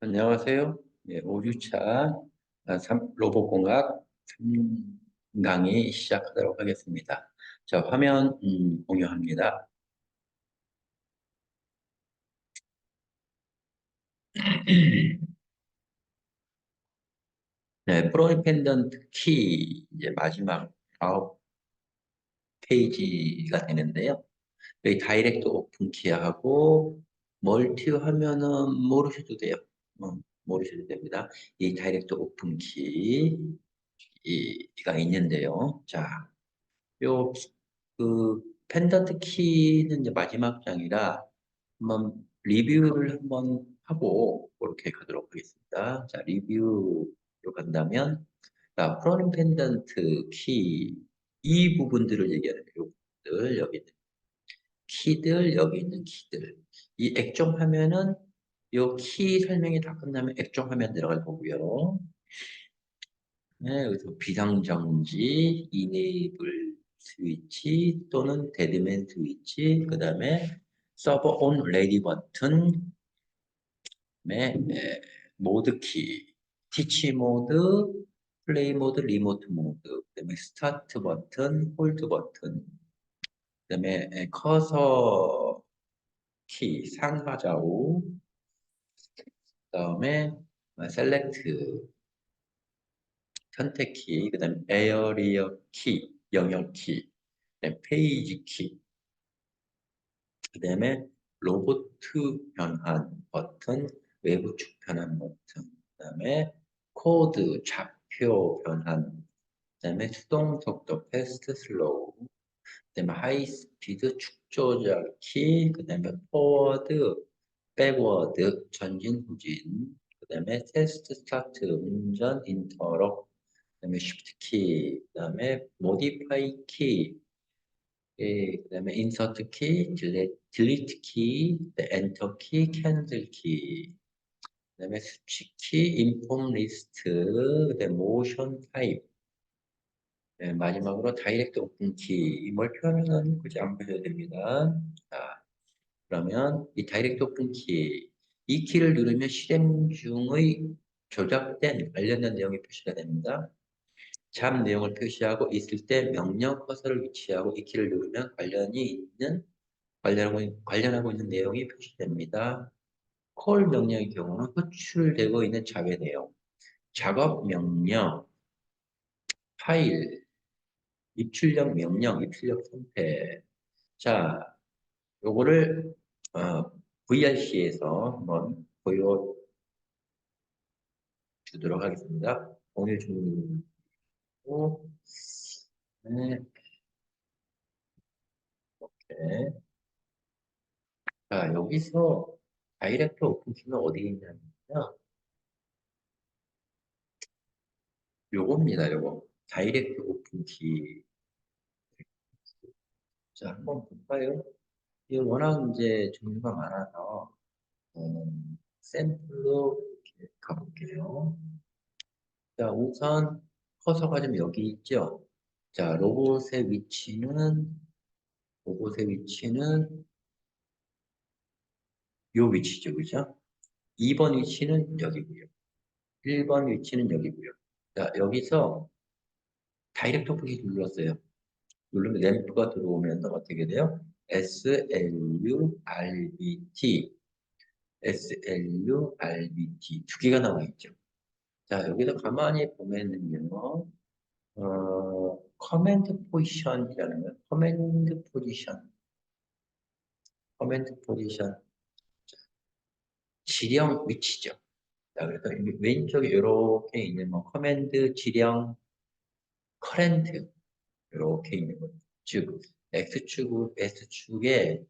안녕하세요. 네, 5주차 로봇공학 3강의 시작하도록 하겠습니다. 자, 화면 음, 공유합니다. 네, 프로디펜던트 키 이제 마지막 아홉 페이지가 되는데요. 여기 다이렉트 오픈 키하고 멀티 화면은 모르셔도 돼요. 어, 모르셔도 됩니다. 이 다이렉트 오픈 키 가 있는데요. 자, 요, 그, 펜던트 키는 이제 마지막 장이라 한번 리뷰를 한번 하고 그렇게 가도록 하겠습니다. 자, 리뷰로 간다면, 자, 프로님 펜던트 키, 이 부분들을 얘기하는 요 부분들, 여기 있는 키들, 여기 있는 키들. 이 액정 화면은 요키 설명이 다 끝나면 액정 화면 들어갈 거고요. 네, 여기서 비상정지, 이네이블 스위치 또는 데드맨 스위치, 그 다음에 서버 온 레디 버튼, 그다음에 네, 모드 키, 티치 모드, 플레이 모드, 리모트 모드, 그 다음에 스타트 버튼, 홀드 버튼, 그 다음에 커서 키, 상하 좌우, 그 다음에 셀렉트, 선택 키, 그 다음에 에어리어 키, 영역 키, 그다음에 페이지 키, 그 다음에 로봇 변환 버튼, 외부 축 변환 버튼, 그 다음에 코드, 좌표 변환, 그 다음에 수동 속도, 패스트 슬로우, 그 다음에 하이 스피드 축 조절 키, 그 다음에 포워드, 백워드, 전진, 후진, 그 다음에 테스트 스타트, 운전, 인터럽, 그다음에 Shift 키, 그 다음에 Modify 키, 예, 그 다음에 Insert 키, Delete, Delete 키, Enter 키, Cancel 키, 그 다음에 수치 키, Inform List, 그다음에 Motion Type, 네, 마지막으로 다이렉트 오픈 키, 뭘 표현하는 굳이 안 보셔도 됩니다. 자, 그러면 이 다이렉트 오픈 키, 이 키를 누르면 실행 중의 조작된 관련된 내용이 표시가 됩니다. 잡 내용을 표시하고 있을 때 명령 커서를 위치하고 이 키를 누르면 관련이 있는 관련하고, 관련하고 있는 내용이 표시됩니다. 콜 명령의 경우는 호출되고 있는 잡의 내용, 작업 명령, 파일, 입출력 명령, 입출력 선택. 자, 요거를 어, VRC에서 한번 보여주도록 하겠습니다. 공유 중 오, 네. 이렇게. 자, 여기서 다이렉트 오픈키는 어디에 있냐면요. 요겁니다, 요거. 다이렉트 오픈키. 자, 한번 볼까요? 이거 워낙 이제 종류가 많아서, 음, 샘플로 이렇게 가볼게요. 자, 우선 커서가 좀 여기 있죠? 자, 로봇의 위치는, 로봇의 위치는 요 위치죠, 그죠? 2번 위치는 여기고요. 1번 위치는 여기고요. 자, 여기서 다이렉트 오픈키 눌렀어요. 누르면 램프가 들어오면서 어떻게 돼요? SLURBT SLURBT 두 개가 나와 있죠. 자, 여기서 가만히 보면은요, 어, 커맨드 포지션이라는 거, 커맨드 포지션, 커맨드 포지션, 지령 위치죠. 자, 그래서 왼쪽에 이렇게 있는 뭐 커맨드, 지령, 커렌트 이렇게 있는 거죠. 즉, X축, S축에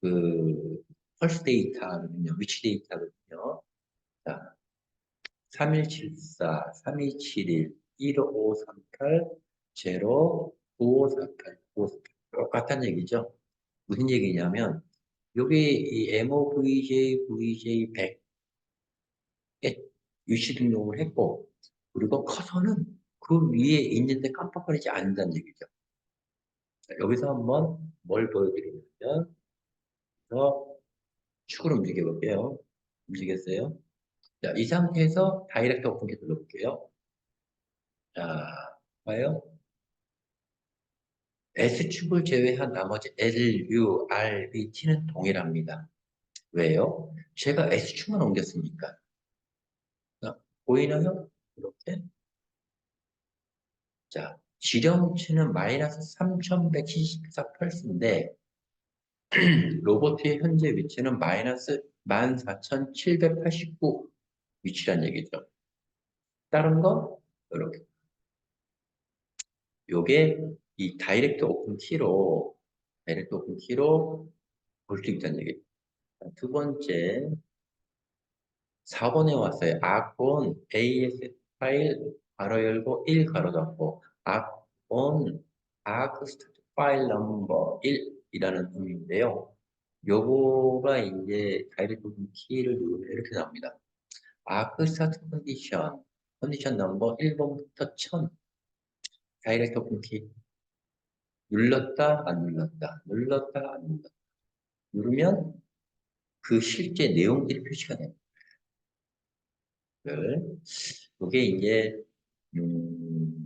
그 펄스 데이터거든요. 위치 데이터거든요. 자, 3174, 3271, 15538, 0, 9548, 9548. 똑같은 얘기죠. 무슨 얘기냐면, 여기 이 MOVJ, VJ100에 유치 등록을 했고, 그리고 커서는 그 위에 있는데 깜빡거리지 않는다는 얘기죠. 자, 여기서 한번 뭘 보여드리냐면, 더 축을 움직여 볼게요. 움직였어요. 자, 이 상태에서 다이렉트 오픈키 눌러볼게요. 자, 봐요. S축을 제외한 나머지 L, U, R, B, T는 동일합니다. 왜요? 제가 S축만 옮겼으니까. 자, 보이나요? 이렇게. 자, 지령치는 마이너스 3174 펄스인데 로봇의 현재 위치는 마이너스 14,789 위치란 얘기죠. 다른 거 이렇게. 요게 이 다이렉트 오픈 키로 다이렉트 오픈 키로 볼 수 있다는 얘기. 두 번째 4번에 왔어요. 아콘 AS 파일 가로 열고 1 가로 닫고 아크 스타트 파일 넘버 1이라는 의미인데요. 요거가 이제 다이렉트 키를 누르면 이렇게 나옵니다. 아크 스타트 컨디션 컨디션 넘버 1번부터 1000 다이렉트 오픈 키 눌렀다 안 눌렀다 눌렀다 안 눌렀다 누르면 그 실제 내용들이 표시가 됩니다. 이게 이제 음,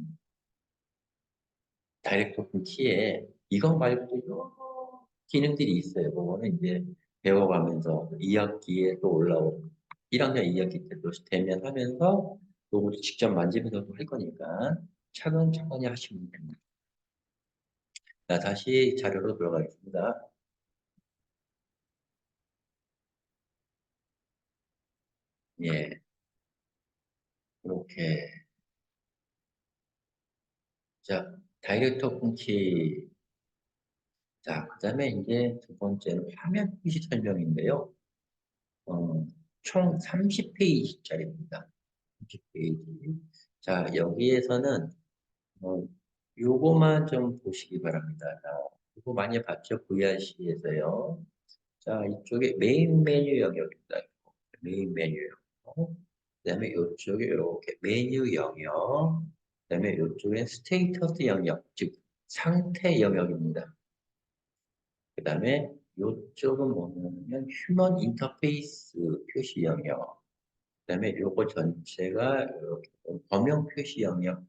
다이렉트 오픈 키에 이거 말고도 여러 기능들이 있어요. 그거는 이제 배워가면서 2학기에 또 올라오고 1학년 2학기 때도 되면 하면서 요거를 직접 만지면서 할 거니까 차근차근히 하시면 됩니다. 자, 다시 자료로 들어가겠습니다. 예. 이렇게. 자, 다이렉터 오픈키. 자, 그 다음에 이제 두 번째는 화면 표시 설명인데요. 어, 총 30페이지짜리입니다. 30페이지. 자, 여기에서는 어, 요거만 좀 보시기 바랍니다. 자, 이거 많이 봤죠? VRC에서요. 자, 이쪽에 메인 메뉴 영역입니다. 메인 메뉴 영역. 그 다음에 이쪽에 이렇게 메뉴 영역. 그 다음에 이쪽에 스테이터스 영역, 즉 상태 영역입니다. 그 다음에 이쪽은 뭐냐면 휴먼 인터페이스 표시 영역. 그 다음에 요거 전체가 이렇게 범용 표시 영역.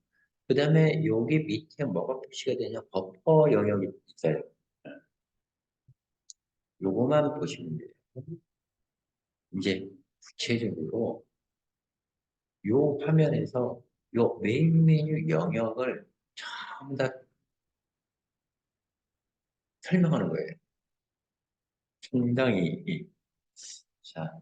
그 다음에 여기 밑에 뭐가 표시가 되냐? 버퍼 영역이 있어요. 요거만 보시면 돼요. 이제 구체적으로 요 화면에서 요 메인 메뉴 영역을 전부 다 설명하는 거예요. 상당히 자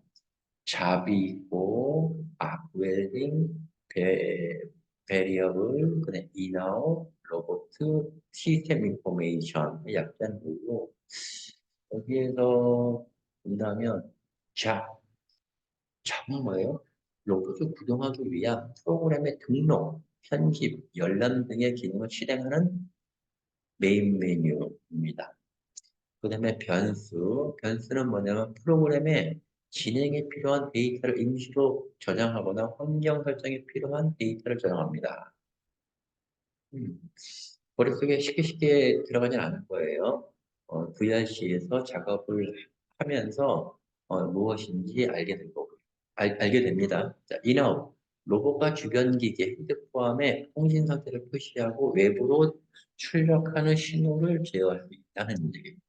잡이 있고 악웰딩 배 베리어블, 그다음 인아웃, 로봇, 시스템 인포메이션 약자이고 여기에서 본다면 자, 잡은 뭐예요? 로봇을 구동하기 위한 프로그램의 등록, 편집, 열람 등의 기능을 실행하는 메인 메뉴입니다. 그 다음에 변수, 변수는 뭐냐면 프로그램의 진행에 필요한 데이터를 임시로 저장하거나 환경 설정에 필요한 데이터를 저장합니다. 음, 머릿속에 쉽게 쉽게 들어가진 않을 거예요. 어, VRC에서 작업을 하면서 어, 무엇인지 알게 될 거고, 알, 알게 됩니다. 자, 인아웃. 로봇과 주변 기계, 핸드 포함의 통신 상태를 표시하고 외부로 출력하는 신호를 제어할 수 있다는 얘기입니다.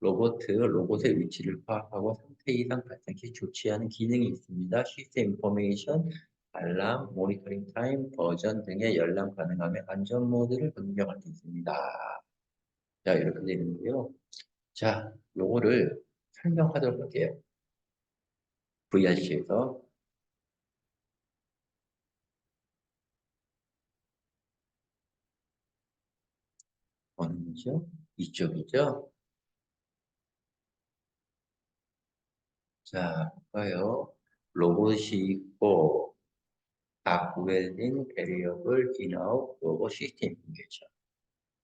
로봇, 로봇의 위치를 파악하고 상태 이상 발생 시 조치하는 기능이 있습니다. 시스템 인포메이션, 알람, 모니터링 타임, 버전 등의 열람 가능하며 안전 모드를 변경할 수 있습니다. 자, 이렇게 되는데요. 자, 요거를 설명하도록 할게요. VRC에서 어느죠? 이쪽이죠? 자, 볼까요? 로봇이 있고, 악웰딩, 베리어블, 인아웃, 로봇 시스템이겠죠.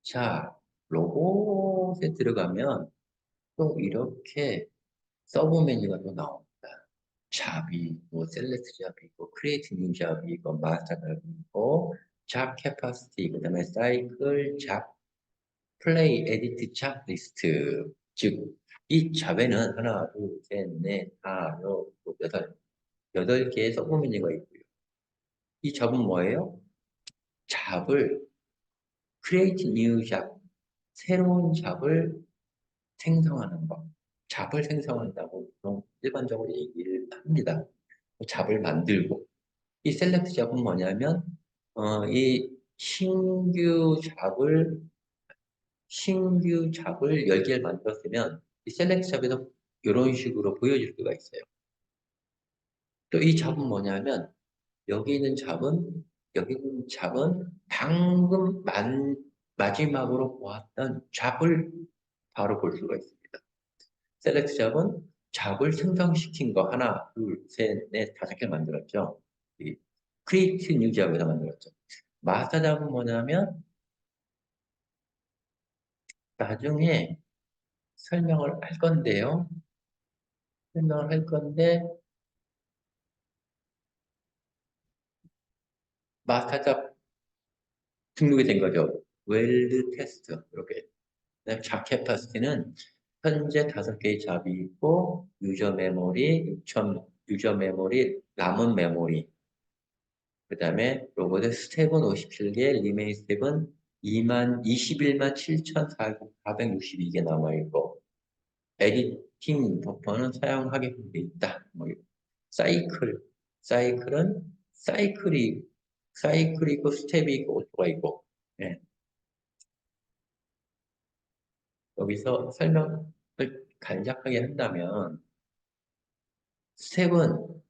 자, 로봇에 들어가면 또 이렇게 서브 메뉴가 또 나옵니다. 잡이 있고, 셀렉트 잡이 있고, 크리에이트 뉴 잡이 있고, 마스터 잡이 있고, 잡 캐파시티, 그 다음에 사이클, 잡, 플레이, 에디트, 잡 리스트. 즉, 이 잡에는 하나, 둘, 셋, 넷, 다, 여, 여덟, 8개의 서브 메뉴가 있고요. 이 잡은 뭐예요? 잡을 create new job 새로운 잡을 생성하는 것. 잡을 생성한다고 일반적으로 얘기를 합니다. 잡을 만들고 이 셀렉트 잡은 뭐냐면 어, 이 신규 잡을 신규 잡을 10개를 만들었으면 이 셀렉트 잡에서 이런 식으로 보여줄 수가 있어요. 또 이 잡은 뭐냐면 여기 있는 잡은 여기 있는 잡은 방금 만, 마지막으로 보았던 잡을 바로 볼 수가 있습니다. 셀렉트 잡은 잡을 생성시킨 거 하나, 둘, 셋, 넷, 다섯 개 만들었죠. 이 크리에이트 뉴 잡에서 만들었죠. 마스터 잡은 뭐냐면 나중에 설명을 할 건데요. 설명을 할 건데 마스터 잡 등록이 된 거죠. 웰드 테스트 이렇게. 잡 캐파시티는 현재 다섯 개의 잡이 있고 유저 메모리 6천 유저 메모리 남은 메모리 그 다음에 로봇의 스텝은 57개 리메인 스텝은 2만 21만 7,462개 남아 있고 에디팅 버퍼는 사용하게 돼 있다. 뭐 사이클 사이클은 사이클이 사이클이 있고 스텝이 있고 오토가 있고 예. 여기서 설명을 간략하게 한다면 스텝은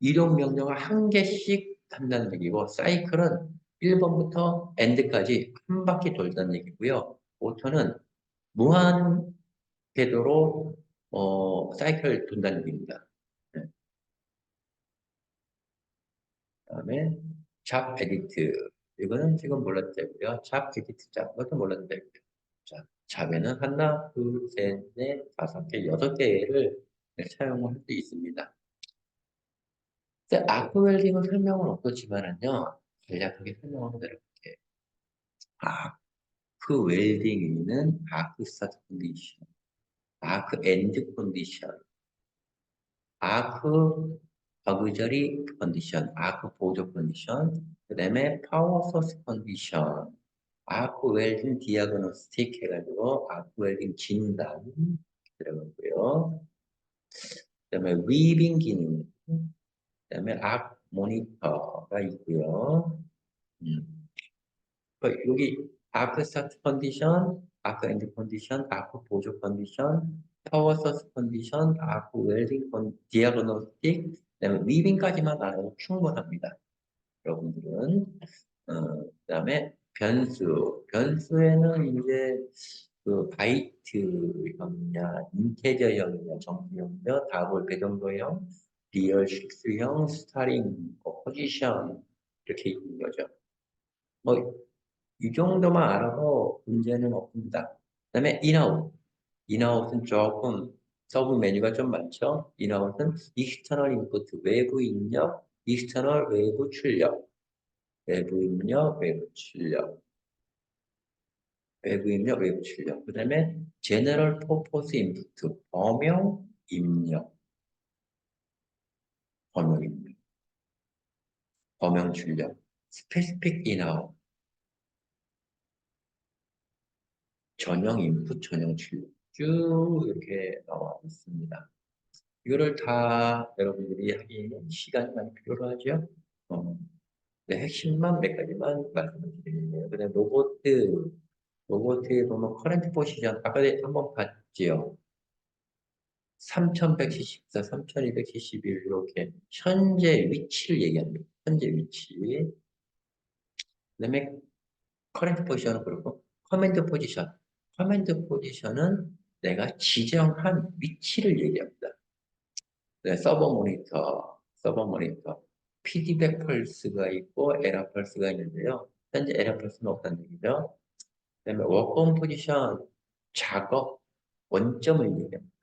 이동 명령을 한 개씩 한다는 얘기고 사이클은 1번부터 엔드까지 한 바퀴 돌다는 얘기고요. 오토는 무한 궤도로 어, 사이클 돈다는 얘기입니다. 네. 다음에 잡 에디트 이거는 지금 몰라도 되고요. 잡 에디트 잡 이것도 몰라도 되고요. 자, 잡에는 하나, 둘, 셋, 넷, 다섯 개, 여섯 개를 사용할 수 있습니다. 아크 웰딩은 설명은 없었지만은요, 간략하게 설명을 드릴게요. 아크 웰딩에는 아크 스타트 컨디션, 아크 엔드 컨디션, 아크 어그저리 컨디션, 아크 보조 컨디션, 그 다음에 파워 소스 컨디션, 아크 웰딩 디아그노스틱 해가지고 아크 웰딩 진단 들어가고요. 그 다음에 위빙 기능, 그 다음에 악 모니터가 있고요. 음. 여기 아크 스타트 컨디션, 아크 엔드 컨디션, 아크 보조 컨디션, 파워 소스 컨디션, 아크 웰딩 컨 디아그노스틱, 그다음에 위빙까지만 알아도 충분합니다. 여러분들은 어, 그다음에 변수, 변수에는 이제 그 바이트형이냐, 인테저형이냐, 정수형이냐, 다볼 배정도형, 리얼 식스형, 스타링, 뭐 포지션 이렇게 있는 거죠. 뭐 이 정도만 알아도 문제는 없습니다. 그 다음에 인아웃. 인아웃은 조금 서브 메뉴가 좀 많죠. 인아웃은 익스터널 인풋, 외부 입력, 익스터널 외부 출력, 외부 입력, 외부 출력, 외부 입력, 외부 출력. 그 다음에 제너럴 퍼포스 인풋, 범용 입력, 범용 입력, 범용 출력, 스페시픽 인아웃, 전형 인풋, 전형 출력 쭉 이렇게 나와 있습니다. 이거를 다 여러분들이 하기에는 시간이 많이 필요로 하죠. 어. 네, 핵심만 몇 가지만 말씀을 드리겠네요. 그 다음에 로봇, 로봇에 보면 커렌트 포지션, 아까 한번 봤지요. 3174, 3271 이렇게 현재 위치를 얘기합니다. 현재 위치. 그 다음에 커렌트 포지션은 그렇고 커맨드 포지션. 커맨드 포지션은 내가 지정한 위치를 얘기합니다. 네, 서버 모니터, 서버 모니터. 피드백 펄스가 있고 에러 펄스가 있는데요. 현재 에러 펄스는 없다는 얘기죠. 그 다음에 워크온 포지션, 작업, 원점을 얘기합니다.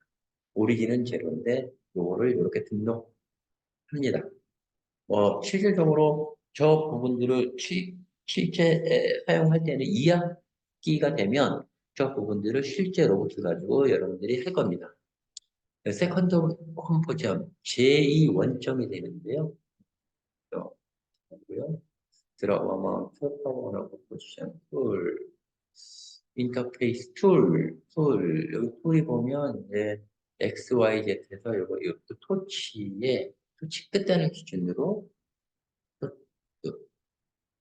오리진은 제로인데 요거를 이렇게 등록합니다. 뭐 실질적으로 저 부분들을 시, 실제 사용할 때는 2학기가 되면 저 부분들을 실제 로봇을 가지고 여러분들이 할 겁니다. 세컨드 홈포지션 제2 원점이 되는데요. 고요. 들어가면 퍼포먼하고 포지션 툴 인터페이스 툴, 툴 여기 툴이 보면 이제 X, Y, Z에서 요거 요 토치의 토치 끝단을 기준으로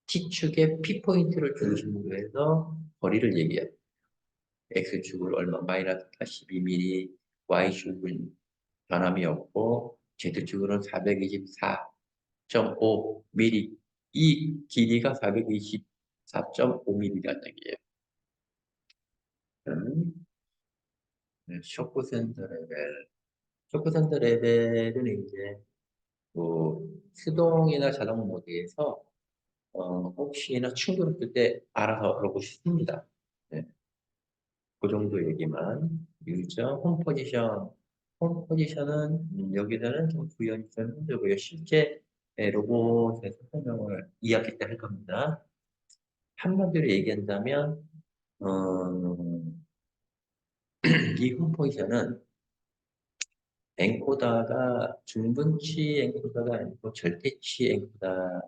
T축의 P포인트를 중심으로 해서 거리를 얘기해요. X축을 얼마, 마이너스 82mm, Y축은 변함이 없고, Z축으로는 424.5mm. 이 길이가 424.5mm라는 얘기예요. 음, 네, 쇼크 센터 레벨. 쇼크 센터 레벨은 이제, 뭐, 수동이나 자동 모드에서 어, 혹시나 충돌했을 때 알아서 그러고 싶습니다. 네. 그 정도 얘기만. 유저, 홈 포지션. 홈 포지션은 음, 여기서는 좀 구현이 좀 힘들고요. 실제 로봇에서 설명을 2학기 때 할 겁니다. 한마디로 얘기한다면 어, 이홈 포지션은 엔코더가 중분치 엔코더가 아니고 절대치 엔코더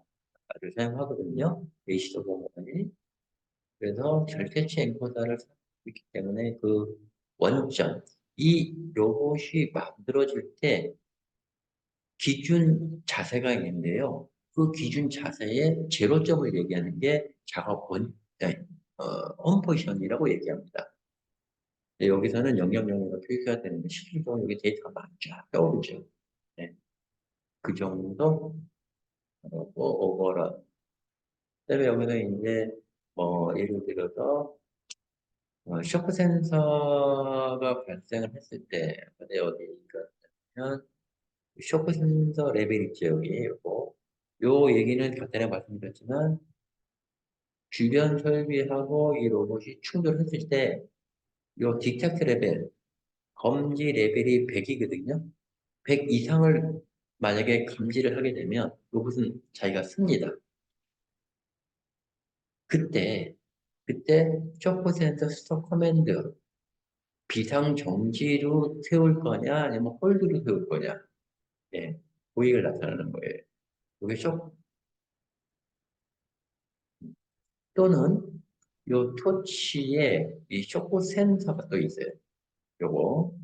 를 사용하거든요. 베이시도 보면이. 그래서 절대치 엔코더를 있기 때문에 그 원점, 이 로봇이 만들어질 때 기준 자세가 있는데요. 그 기준 자세의 제로점을 얘기하는 게 작업 원, 네, 어, 온포지션이라고 얘기합니다. 네, 여기서는 영역 영역가 표기가 되는데 실질적으로 여기 데이터가 많죠. 떠오르죠. 네. 그 정도 어, 오버런. 그다음에 여기는 이제 뭐 예를 들어서 어, 쇼크 센서가 발생을 했을 때 어디 어디냐면 쇼크 센서 레벨 있죠 여기 요거 요 얘기는 간단히 말씀드렸지만 주변 설비하고 이 로봇이 충돌했을 때 요 디텍트 레벨 검지 레벨이 100이거든요 100 이상을 만약에 감지를 하게 되면 로봇은 자기가 씁니다. 그때 그때 쇼크 센서 스톱 커맨드 비상 정지로 세울 거냐 아니면 홀드로 세울 거냐 예, 고익을 나타내는 거예요. 이게 쇼 또는 요 토치에 이 쇼크 센서가 또 있어요. 요거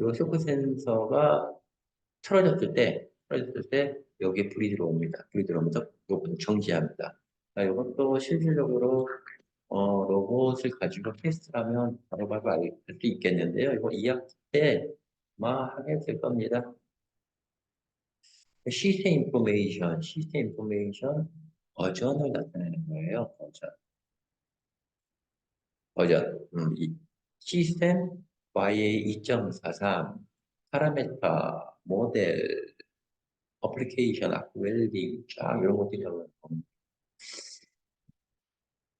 요 쇼크 센서가 틀어졌을 때, 틀어졌을 때 여기에 불이 들어옵니다. 불이 들어오면서 요건 정지합니다. 자, 이것도 실질적으로 어, 로봇을 가지고 테스트를 하면 바로바로 알수 있겠는데요. 이거 2학기 때 아마 하게 될 겁니다. 시스템 인포메이션, 시스템 인포메이션 버전을 나타내는 거예요. 버전. 버전. 음, 이 시스템 YA 2.43 파라메터 모델, 어플리케이션, 웰딩, 쫙 이런 것들이 나오는 겁니다.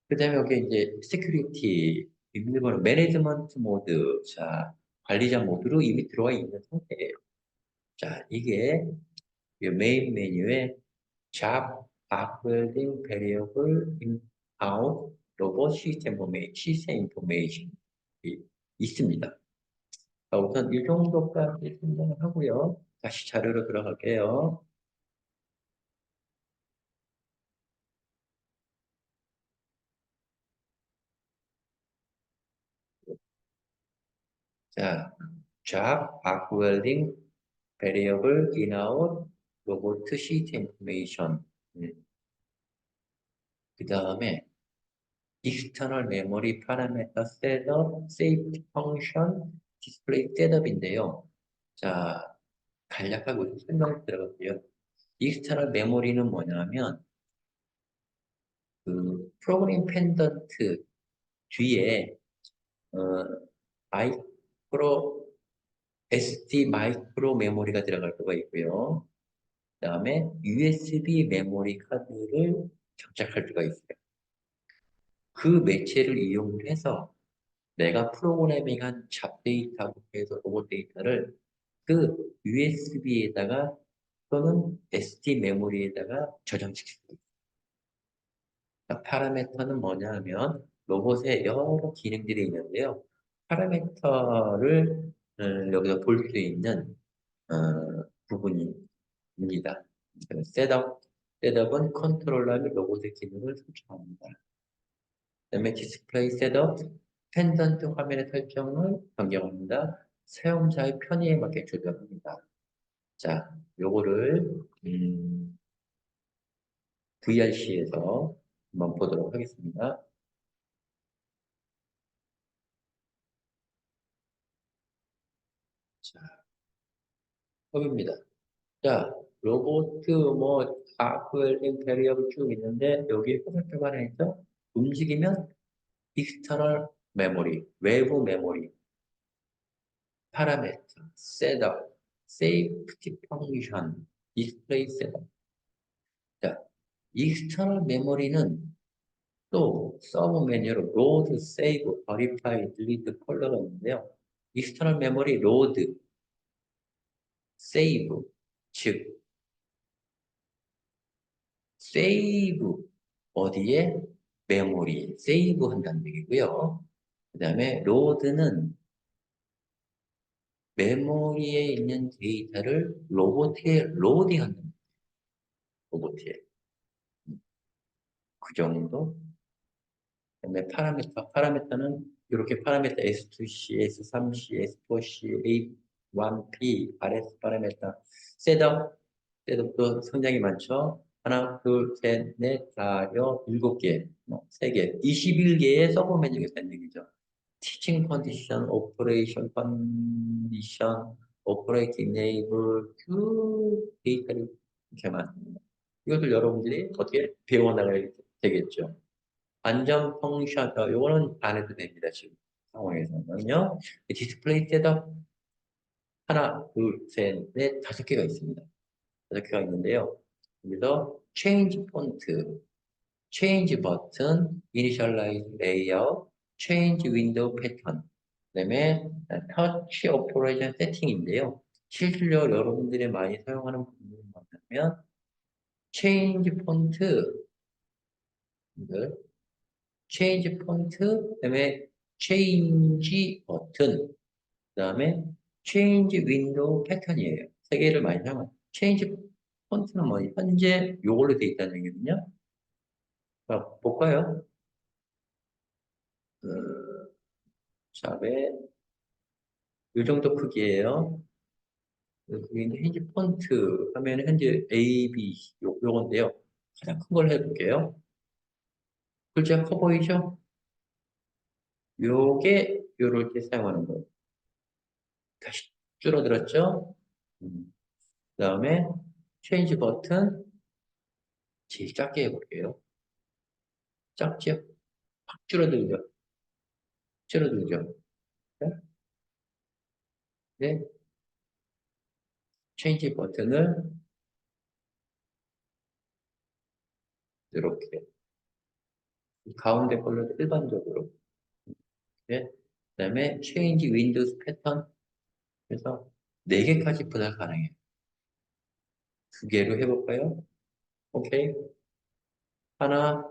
그 다음에 여기 이제 세큐리티, 비밀번호, 매니지먼트 모드, 자, 관리자 모드로 이미 들어와 있는 상태예요. 자, 이게 메인 메뉴에 job, upbuilding, variable, in, out, 포메 시스템 인포메이션 있습니다. 자, 우선 이 정도까지 설명을 하고요. 다시 자료로 들어갈게요. 자, job, arc welding, variable, 로봇 시스템 인포메이션. 음. 그 다음에 external memory parameter setup, safety function, 디스플레이 셋업인데요. 자, 간략하게 설명 들어갈게요. 익스터널 메모리는 뭐냐면 그 프로그램 펜던트 뒤에 어, 마이크로 SD 마이크로 메모리가 들어갈 수가 있고요. 그 다음에 USB 메모리 카드를 장착할 수가 있어요. 그 매체를 이용해서 내가 프로그래밍한 잡 데이터부터 해서 로봇 데이터를 그 USB에다가 또는 SD 메모리에다가 저장시킬 수 있어요. 그러니까 파라메터는 뭐냐 하면 로봇에 여러 기능들이 있는데요. 파라메터를 어, 여기서 볼 수 있는 어, 부분 입니다. 셋업, 셋업은 컨트롤러 및 로봇의 기능을 설정합니다. 그다음에 디스플레이 셋업, 펜던트 화면의 설정을 변경합니다. 사용자의 편의에 맞게 조절합니다. 자, 요거를 음, VRC에서 한번 보도록 하겠습니다. 자, 컵입니다. 자, 로봇 뭐 하프웰 인테리어가 쭉 있는데 여기 화살표 안에서 움직이면 익스터널 메모리, 외부 메모리, 파라메터, 셋업, 세이프티 펑션, 디스플레이 셋업. 자, 익스터널 메모리는 또 서브 메뉴로 로드, 세이브, 버리파이, 딜리트 폴더가 있는데요. 익스터널 메모리 로드, 세이브, 즉 세이브 어디에 메모리 세이브 한다는 얘기고요. 그 다음에 로드는 메모리에 있는 데이터를 로봇에 로딩한다. 로봇에. 그 정도. 그다음에 파라미터. 파라미터는 이렇게 파라미터 S2C, S3C, S4C, A1P, RS 파라미터. 셋업. 셋업도 성장이 많죠. 하나, 둘, 셋, 넷, 다, 여, 일곱 개, 뭐, 세 개, 21개의 서브 메뉴가 있다는 얘기죠. 티칭 컨디션, 오퍼레이션 컨디션, 오퍼레이팅 네이블, 쭉 데이터를 이렇게 많습니다. 이것을 여러분들이 어떻게 배워나가야 되겠죠. 안전 펑션, 어, 요거는 안 해도 됩니다, 지금 상황에서는요. 디스플레이 셋업, 하나, 둘, 셋, 넷, 다섯 개가 있습니다. 다섯 개가 있는데요. 여기서 change font, change button, initialize layout, change window pattern, 그 다음에 touch operation setting인데요. 실질로 여러분들이 많이 사용하는 부분이 뭐냐면 change font, change font, 그 다음에 change button, 그 다음에 change window pattern이에요. 세 개를 많이 사용합니다. change 폰트는 뭐 현재 요걸로 되어 있다는 얘기거든요. 자, 볼까요? 그, 샵에 이 정도 크기예요. 여기 현재 폰트 하면 현재 A, B 요, 요건데요. 가장 큰 걸 해볼게요. 글자 커 보이죠? 요게 요럴 때 사용하는 거예요. 다시 줄어들었죠? 음. 그 다음에 체인지 버튼 제일 작게 해볼게요. 작죠? 확 줄어들죠? 줄어들죠? 네? 네. 체인지 버튼을 이렇게 가운데 걸로 일반적으로 네. 그 다음에 체인지 윈도우스 패턴 그래서 4개까지 분할 가능해요. 두 개로 해볼까요? 오케이. 하나,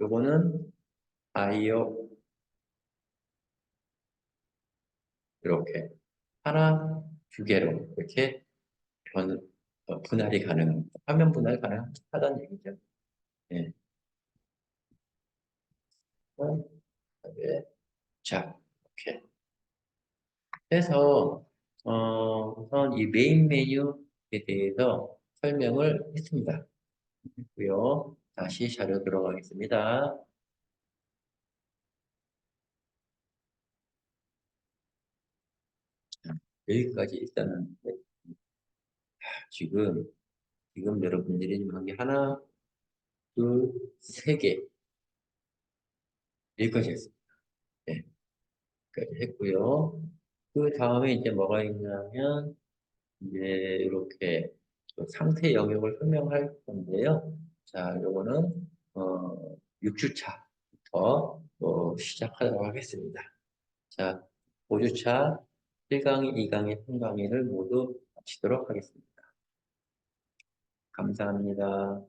요거는 아이오 이렇게 하나, 두 개로 이렇게 변, 어, 분할이 가능합니다. 화면 분할 가능하다는 얘기죠. 네. 자, 이렇게 해서 어, 우선 이 메인 메뉴 에 대해서 설명을 했습니다. 했고요. 다시 자료 들어가겠습니다. 여기까지 일단은 지금 지금 여러분들이 지금 한게 하나, 둘, 세 개. 여기까지 했습니다. 네. 여기까지 했고요. 그 다음에 이제 뭐가 있냐면 이제 이렇게 상태 영역을 설명할 건데요. 자, 요거는 어, 6주차부터 어, 시작하도록 하겠습니다. 자, 5주차 1강의, 2강의, 3강의를 모두 마치도록 하겠습니다. 감사합니다.